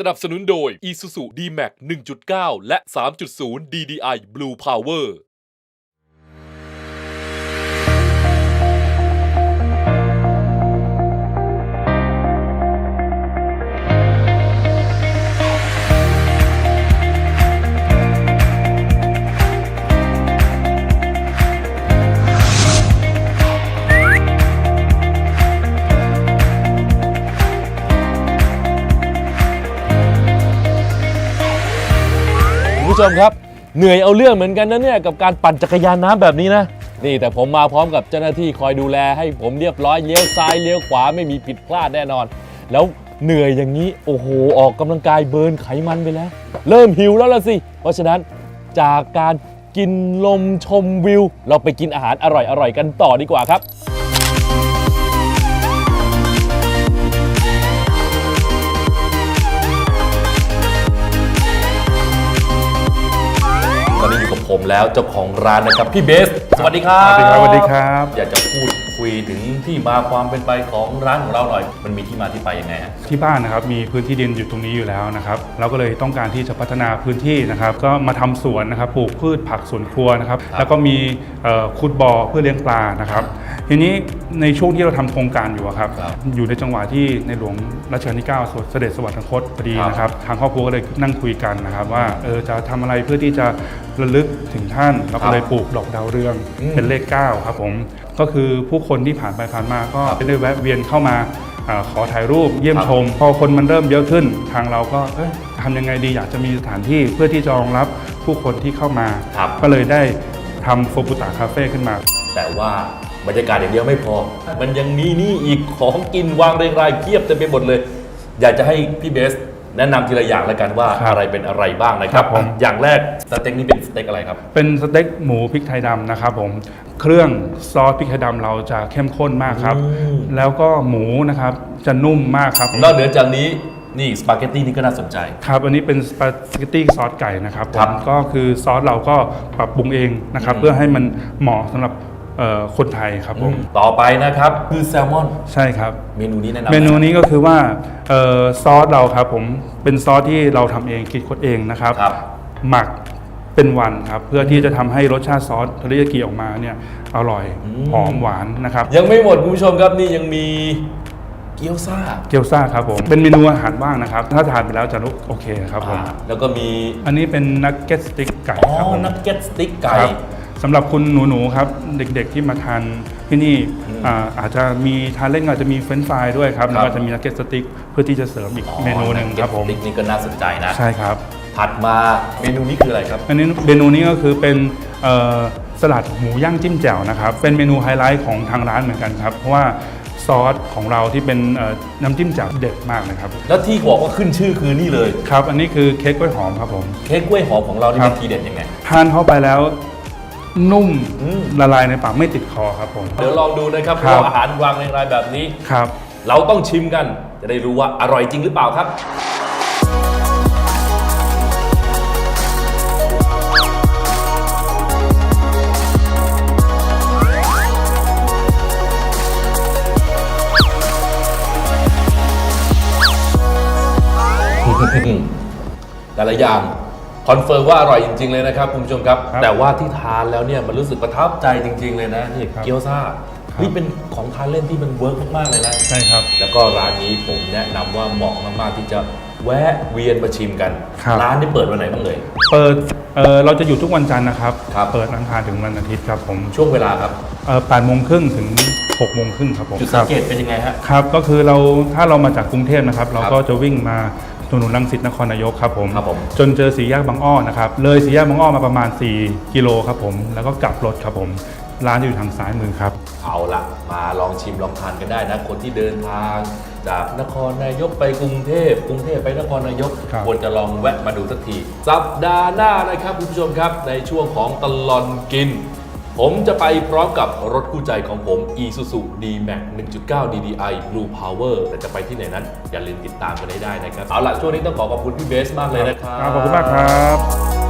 สนับสนุนโดย Isuzu D-Max 1.9 และ 3.0 DDI Blue Power ผู้ชมครับ เหนื่อยเอาเรื่องเหมือนกันนะเนี่ยกับการปั่นจักรยานน้ำแบบนี้นะ นี่แต่ผมมาพร้อมกับเจ้าหน้าที่คอยดูแลให้ผมเรียบร้อยเลี้ยวซ้ายเลี้ยวขวาไม่มีผิดพลาดแน่นอน แล้วเหนื่อยอย่างนี้โอ้โหออกกำลังกายเบิร์นไขมันไปแล้ว เริ่มหิวแล้วล่ะสิ เพราะฉะนั้นจากการกินลมชมวิว เราไปกินอาหารอร่อยๆกันต่อดีกว่าครับ ผมแล้วเจ้าของร้านนะครับพี่เบส สวัสดีครับสวัสดีครับสวัสดีครับ อยากจะพูดคุยถึงที่มาความเป็นไปของร้านของเราหน่อย มันมีที่มาที่ไปยังไงฮะที่บ้านนะครับมีพื้นที่ดินอยู่ตรงนี้อยู่แล้วนะครับเราก็เลยต้องการที่จะพัฒนาพื้นที่นะครับ ก็มาทำสวนนะครับปลูกพืชผักสวนครัวนะครับครับแล้วก็มีเอ่อขุดบ่อเพื่อเลี้ยงปลานะครับ ทีนี้ ในช่วงที่เราทำโครงการอยู่อะครับ ครับอยู่ในจังหวะที่ในหลวงรัชกาลที่9สวดเสด็จสวรรคตพอดีครับ นะครับ ทางครอบครัวก็เลยนั่งคุยกันนะครับว่าเออจะทำอะไรเพื่อที่จะระลึกถึงท่านเราก็เลยปลูกดอกดาวเรืองอืม เป็นเลข9ครับผมก็คือผู้คนที่ผ่านไปผ่านมาก็ได้แวะเวียนเข้ามาเออขอถ่ายรูปเยี่ยมครับชม พอคนมันเริ่มเยอะขึ้น ทางเราก็เอ๊ะทำยังไงดีอยากจะมีสถานที่เพื่อที่จะรองรับผู้คนที่เข้ามา ครับ ก็เลยได้ทำโฟบุตะคาเฟ่ขึ้นมา แต่ว่า บรรยากาศอย่างเดียวไม่พอ มันยังมีนี่อีกของกินวางเรียงรายเพียบเต็มไปหมดเลย อยากจะให้พี่เบส แนะนำทีละอย่างแล้วกันว่าครับอะไรเป็นอะไรบ้างนะครับครับผมอะอย่างแรกสเต็กนี่เป็นสเต็กอะไรครับ เป็นสเต็กหมูพริกไทยดำนะครับผมเครื่องซอสพริกไทยดำเราจะเข้มข้นมากครับ อืม แล้วก็หมูนะครับจะนุ่มมากครับนอกเหนือจากนี้นี่สปาเกตตี้นี่ก็น่าสนใจ ครับอันนี้เป็นสปาเกตตี้ซอสไก่นะครับผมครับก็คือซอสเราก็ปรับปรุงเองนะครับอืมเพื่อให้มันเหมาะสำหรับเอ่อ คนไทยครับผมต่อไปนะครับคือแซลมอนใช่ครับ เมนูนี้แนะนำเมนูหอยนี้ก็คือว่าเอ่อซอสเราครับผมเป็นซอสที่เราทำเองคิดค้นเองนะครับครับ หมักเป็นวันครับ เพื่อที่จะทำให้รสชาติซอสเทริยากิออกมาเนี่ยอร่อยอืมหอมหวานนะครับ ยังไม่หมดคุณผู้ชมครับนี่ยังมีเกี๊ยวซ่า เกี๊ยวซ่าครับผม เป็นเมนูอาหารว่างนะครับ ถ้าทานไปแล้วจะรู้โอเคครับผมอ่าแล้วก็มี อันนี้เป็นนักเก็ตสติ๊กไก่อ๋อครับผมนักเก็ตสติ๊กไก่ครับ สำหรับคุณหนูๆครับเด็กๆที่มาทานที่นี่อืมอ่าอาจจะมีทานเล่นอาจจะมีเฟรนช์ฟรายด้วยครับครับ แล้วก็จะมีนักเก็ตสติ๊กเพื่อที่จะเสริมอีกเมนูหนึ่งครับผมนักเก็ตสติ๊กนี่ก็น่าสนใจนะ ใช่ครับ ถัดมาเมนูนี้คืออะไรครับ อันนี้เมนูนี้ก็คือเป็นเอ่อสลัดหมูย่างจิ้มแจ่วนะครับ เป็นเมนูไฮไลท์ของทางร้านเหมือนกันครับ เพราะว่าซอสของเราที่เป็นเอ่อน้ำจิ้มแจ่วเด็ดมากนะครับ แล้วที่บอกว่าขึ้นชื่อคือนี่เลย ครับ อันนี้คือเค้กกล้วยหอมครับผม เค้กกล้วยหอมของเรานี่ครัเป็บนทีเด็ดยังไง ทานเข้าไปแล้ว นุ่มอืมละลายในปากไม่ติดคอครับผม เดี๋ยวลองดูนะครับครับ ว่าอาหารวางในรายแบบนี้ ครับ เราต้องชิมกัน จะได้รู้ว่าอร่อยจริงหรือเปล่าครับ แต่ละอย่าง คอนเฟิร์มว่าอร่อยจริง ๆ เลยนะครับคุณผู้ชมครับ ครับแต่ว่าที่ทานแล้วเนี่ยมันรู้สึกประทับใจจริง ๆ เลยนะนี่ครับเกี๊ยวซ่าครับ นี่เป็นของทานเล่นที่มันเวิร์กมากๆเลยนะ ใช่ครับ แล้วก็ร้านนี้ผมแนะนำว่าเหมาะมากๆที่จะแวะเวียนมาชิมกัน ครับ ร้านนี้เปิดวันไหนบ้างเลย เปิดเอ่อเราจะอยู่ทุกวันจันทร์นะครับ ครับ เปิดอังคารถึงวันอาทิตย์ครับผมช่วงเวลาครับเอ่อแปดโมงครึ่งถึงหกโมงครึ่งครับผมจุดคสัรังเกตเป็นยังไงฮะ ครับ ก็คือเราถ้าเรามาจากกรุงเทพนะครับ เราครับก็จะวิ่งมา ถนนรังสิตนครนายกครับผม ครับผม จนเจอสีแยกบางอ้อนะครับ เลยสีแยกบางอ้อมาประมาณ 4 กิโลครับผม แล้วก็กลับรถครับผม ร้านอยู่ทางซ้ายมือครับ เอาละมาลองชิมลองทานกันได้นะ คนที่เดินทาง จากนครนายกไปกรุงเทพกรุงเทพไปนครนายกครับ ควรจะลองแวะมาดูสักที สัปดาห์หน้านะครับคุณผู้ชมครับ ในช่วงของตลอนกิน ผมจะไปพร้อมกับรถคู่ใจของผม Isuzu D-Max 1.9 DDI Blue Power แต่จะไปที่ไหนนั้น อย่าลืมติดตามกันได้ได้นะครับ เอาล่ะ ช่วงนี้ต้องขอขอบคุณพี่เบสมากเลยนะครับ ขอบคุณมากครับ